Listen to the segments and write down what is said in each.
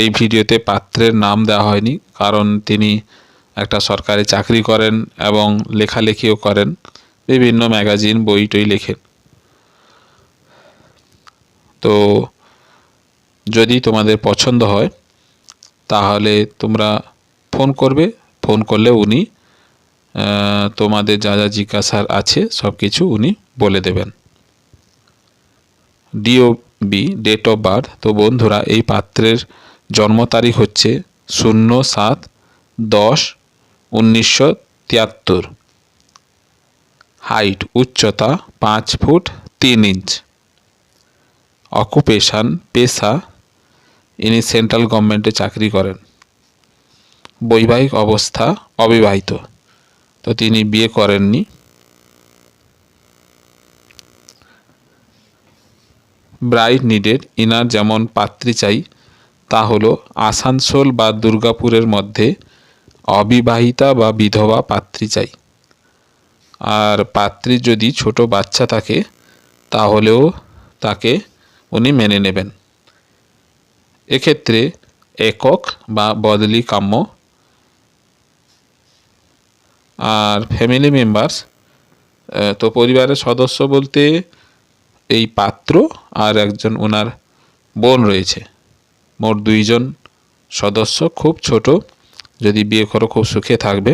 এই ভিডিওতে পাত্রের নাম দেওয়া হয়নি, কারণ তিনি একটা সরকারি চাকরি করেন এবং লেখালেখিও করেন, বিভিন্ন ম্যাগাজিন বই টই লেখেন। তো যদি তোমাদের পছন্দ হয়, তাহলে তোমরা ফোন করবে, ফোন করলে উনি তোমাদের যা যা জিজ্ঞাসার আছে সব কিছু উনি বলে দেবেন। ডিওবি ডেট অফ বার্থ তো বন্ধুরা, এই পাত্রের জন্ম তারিখ হচ্ছে শূন্য সাত দশ উনিশশো তিয়াত্তর। হাইট উচ্চতা পাঁচ ফুট তিন ইঞ্চ অকুপেশান পেশা। ইনি সেন্ট্রাল গভর্নমেন্টে চাকরি করেন। বৈবাহিক অবস্থা অবিবাহিত। তো তিনি বিয়ে করেননি। ব্রাইড নিডেড ইনার যেমন পাত্রী চাই, তা হলো আসানসোল বা দুর্গাপুরের মধ্যে অবিবাহিতা বা বিধবা পাত্রী চাই। আর পাত্রীর যদি ছোট বাচ্চা থাকে, তাহলেও তাকে উনি মেনে নেবেন। এক্ষেত্রে একক বা বদলি কাম্য। আর ফ্যামিলি মেম্বার্স তো পরিবারের সদস্য বলতে এই পাত্র আর একজন ওনার বোন রয়েছে। মোট দুইজন সদস্য, খুব ছোট, যদি বিয়ে করো খুব সুখে থাকবে।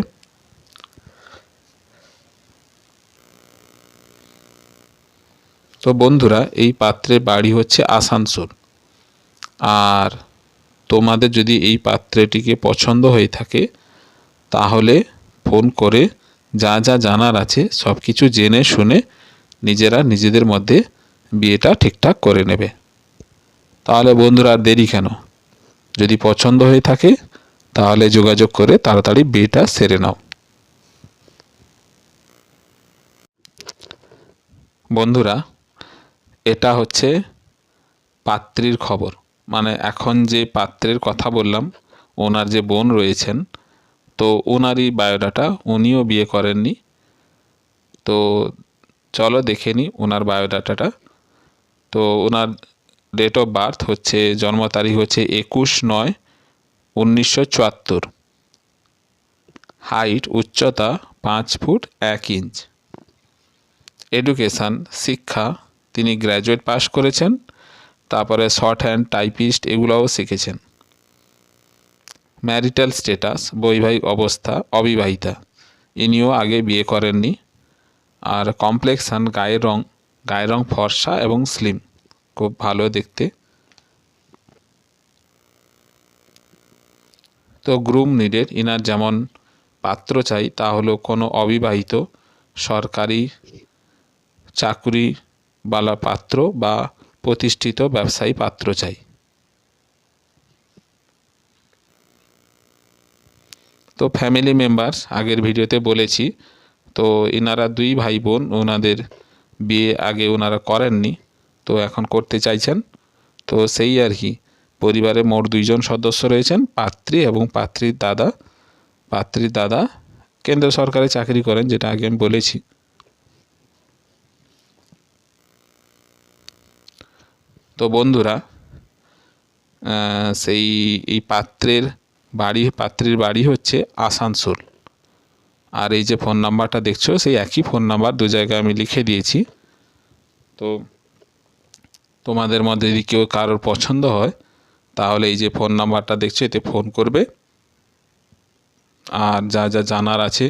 তো বন্ধুরা, এই পাত্রের বাড়ি হচ্ছে আসানসোল। আর তোমাদের যদি এই পাত্রটিকে পছন্দ হয়ে থাকে, তাহলে ফোন করে যা যা জানার আছে সব কিছু জেনে শুনে নিজেরা নিজেদের মধ্যে বিয়েটা ঠিকঠাক করে নেবে। তাহলে বন্ধুরা আর দেরি কেন? যদি পছন্দ হয়ে থাকে, তাহলে যোগাযোগ করে তাড়াতাড়ি বিয়েটা সেরে নাও। বন্ধুরা, এটা হচ্ছে পাত্রীর খবর। মানে এখন যে পাত্রের কথা বললাম, ওনার যে বোন রয়েছেন, তো ওনারই বায়োডাটা উনিও বিয়ে করেননি। তো চলো দেখে নিই ওনার বায়োডাটাটা তো ওনার ডেট অফ বার্থ হচ্ছে, জন্ম তারিখ হচ্ছে একুশ নয় উনিশশো চুয়াত্তর। হাইট উচ্চতা পাঁচ ফুট এক ইঞ্চ এডুকেশান শিক্ষা, তিনি গ্র্যাজুয়েট পাশ করেছেন, তারপরে শর্ট হ্যান্ড টাইপিস্ট এগুলোও শিখেছেন। ম্যারিটাল স্ট্যাটাস বৈবাহিক অবস্থা, অবিবাহিতা। ইনিও আগে বিয়ে করেননি। আর কমপ্লেক্সান গায়ের রং গায়ের রং ফর্সা এবং স্লিম খুব ভালো দেখতে। তো গ্রুম নিডেড ইনার যেমন পাত্র চাই, তা হলো কোনো অবিবাহিত সরকারি চাকুরিওয়ালা পাত্র বা প্রতিষ্ঠিত ব্যবসায়ী পাত্র চাই। তো ফ্যামিলি মেম্বার্স আগের ভিডিওতে বলেছি, তো এনারা দুই ভাই বোন, ওনাদের বিয়ে আগে ওনারা করেননি, তো এখন করতে চাইছেন। তো সেই আর কি, পরিবারে মোট দুইজন সদস্য রয়েছেন, পাত্রী এবং পাত্রীর দাদা। পাত্রীর দাদা কেন্দ্র সরকারে চাকরি করেন, যেটা আগে আমি বলেছি। তো বন্ধুরা সেই এই পাত্রের বাড়ি, পাত্রীর বাড়ি হচ্ছে আসানসোল। আর এই যে ফোন নাম্বারটা দেখছ, সেই একই ফোন নাম্বার দু জায়গায় আমি লিখে দিয়েছি। তো তোমাদের মধ্যে যদি কেউ কারোর পছন্দ হয়, তাহলে এই যে ফোন নাম্বারটা দেখছ, এতে ফোন করবে। আর যা যা জানার আছে,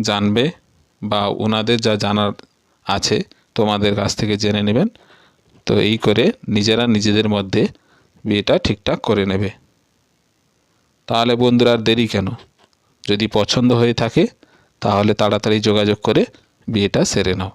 জানবে বা ওনাদের যা জানার আছে, তোমাদের কাছ থেকে জেনে নেবেন। তো এই করে নিজেরা নিজেদের মধ্যে বিয়েটা ঠিকঠাক করে নেবে। তাহলে বন্ধুরা আর দেরি কেন? যদি পছন্দ হয়ে থাকে তাহলে তাড়াতাড়ি যোগাযোগ করে বিয়েটা সেরে নাও।